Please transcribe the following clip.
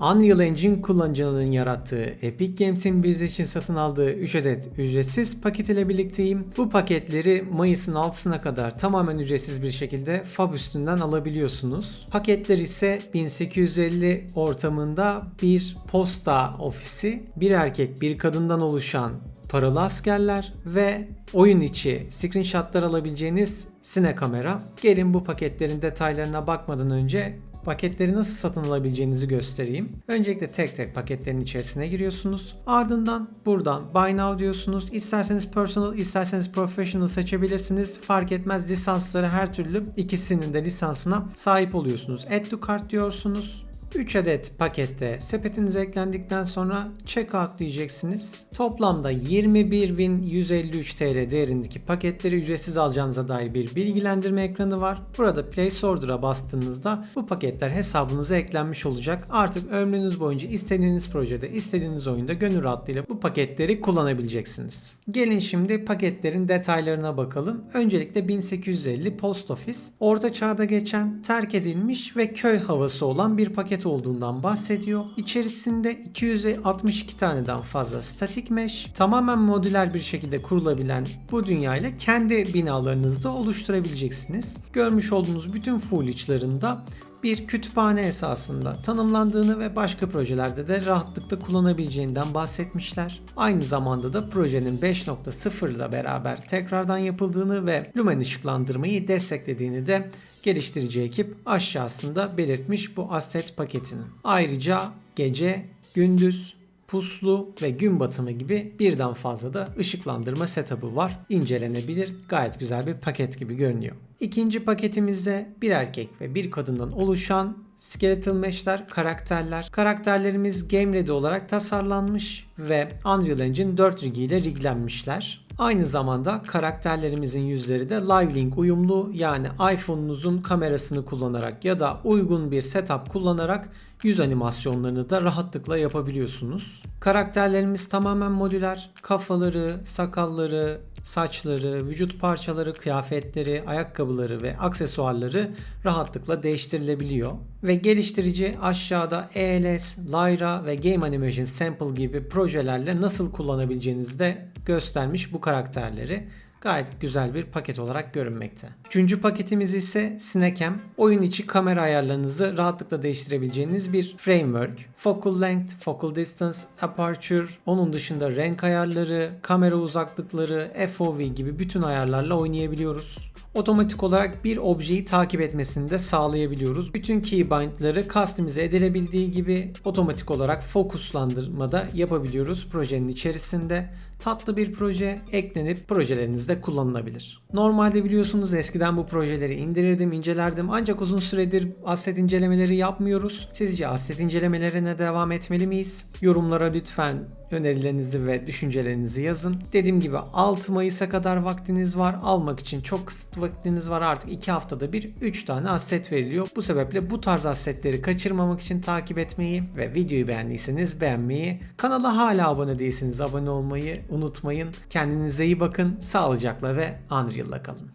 Unreal Engine kullanıcılarının yarattığı Epic Games'in biz için satın aldığı 3 adet ücretsiz paket ile birlikteyim. Bu paketleri Mayıs'ın 6'sına kadar tamamen ücretsiz bir şekilde Fab üstünden alabiliyorsunuz. Paketler ise 1850 ortamında bir posta ofisi, bir erkek bir kadından oluşan paralı askerler ve oyun içi screenshotlar alabileceğiniz sine kamera. Gelin bu paketlerin detaylarına bakmadan önce paketleri nasıl satın alabileceğinizi göstereyim. Öncelikle tek tek paketlerin içerisine giriyorsunuz. Ardından buradan Buy Now diyorsunuz. İsterseniz Personal, isterseniz Professional seçebilirsiniz. Fark etmez lisansları her türlü ikisinin de lisansına sahip oluyorsunuz. Add to Cart diyorsunuz. 3 adet pakette sepetinize eklendikten sonra checkout diyeceksiniz. Toplamda 21.153 TL değerindeki paketleri ücretsiz alacağınıza dair bir bilgilendirme ekranı var. Burada Place Order'a bastığınızda bu paketler hesabınıza eklenmiş olacak. Artık ömrünüz boyunca istediğiniz projede, istediğiniz oyunda gönül rahatlığıyla bu paketleri kullanabileceksiniz. Gelin şimdi paketlerin detaylarına bakalım. Öncelikle 1850 Post Office, orta çağda geçen, terk edilmiş ve köy havası olan bir paket olduğundan bahsediyor. İçerisinde 262 taneden fazla statik mesh, tamamen modüler bir şekilde kurulabilen bu dünyayla kendi binalarınızda oluşturabileceksiniz. Görmüş olduğunuz bütün full içlerinde bir kütüphane esasında tanımlandığını ve başka projelerde de rahatlıkla kullanabileceğinden bahsetmişler. Aynı zamanda da projenin 5.0 ile beraber tekrardan yapıldığını ve Lumen ışıklandırmayı desteklediğini de geliştirici ekip aşağısında belirtmiş bu asset paketini. Ayrıca gece, gündüz, puslu ve gün batımı gibi birden fazla da ışıklandırma setup'ı var. İncelenebilir. Gayet güzel bir paket gibi görünüyor. İkinci paketimizde bir erkek ve bir kadından oluşan skeletal mesh'ler, karakterler. Karakterlerimiz game ready olarak tasarlanmış ve Unreal Engine 4 rig ile riglenmişler. Aynı zamanda karakterlerimizin yüzleri de Live-Link uyumlu yani iPhone'unuzun kamerasını kullanarak ya da uygun bir setup kullanarak yüz animasyonlarını da rahatlıkla yapabiliyorsunuz. Karakterlerimiz tamamen modüler. Kafaları, sakalları, saçları, vücut parçaları, kıyafetleri, ayakkabıları ve aksesuarları rahatlıkla değiştirilebiliyor. Ve geliştirici aşağıda ELS, Lyra ve Game Animation Sample gibi projelerle nasıl kullanabileceğinizi de göstermiş bu karakterleri gayet güzel bir paket olarak görünmekte. Üçüncü paketimiz ise Snackham. Oyun içi kamera ayarlarınızı rahatlıkla değiştirebileceğiniz bir framework. Focal length, focal distance, aperture, onun dışında renk ayarları, kamera uzaklıkları, FOV gibi bütün ayarlarla oynayabiliyoruz otomatik olarak bir objeyi takip etmesini de sağlayabiliyoruz. Bütün keybind'ları customize edilebildiği gibi otomatik olarak fokuslandırmada yapabiliyoruz projenin içerisinde. Tatlı bir proje eklenip projelerinizde kullanılabilir. Normalde biliyorsunuz eskiden bu projeleri indirirdim, incelerdim ancak uzun süredir asset incelemeleri yapmıyoruz. Sizce asset incelemelerine devam etmeli miyiz? Yorumlara lütfen önerilerinizi ve düşüncelerinizi yazın. Dediğim gibi 6 Mayıs'a kadar vaktiniz var. Almak için çok kısıtlı vaktiniz var. Artık 2 haftada bir 3 tane asset veriliyor. Bu sebeple bu tarz assetleri kaçırmamak için takip etmeyi ve videoyu beğendiyseniz beğenmeyi, kanala hala abone değilseniz abone olmayı unutmayın. Kendinize iyi bakın. Sağlıcakla ve Unreal'la kalın.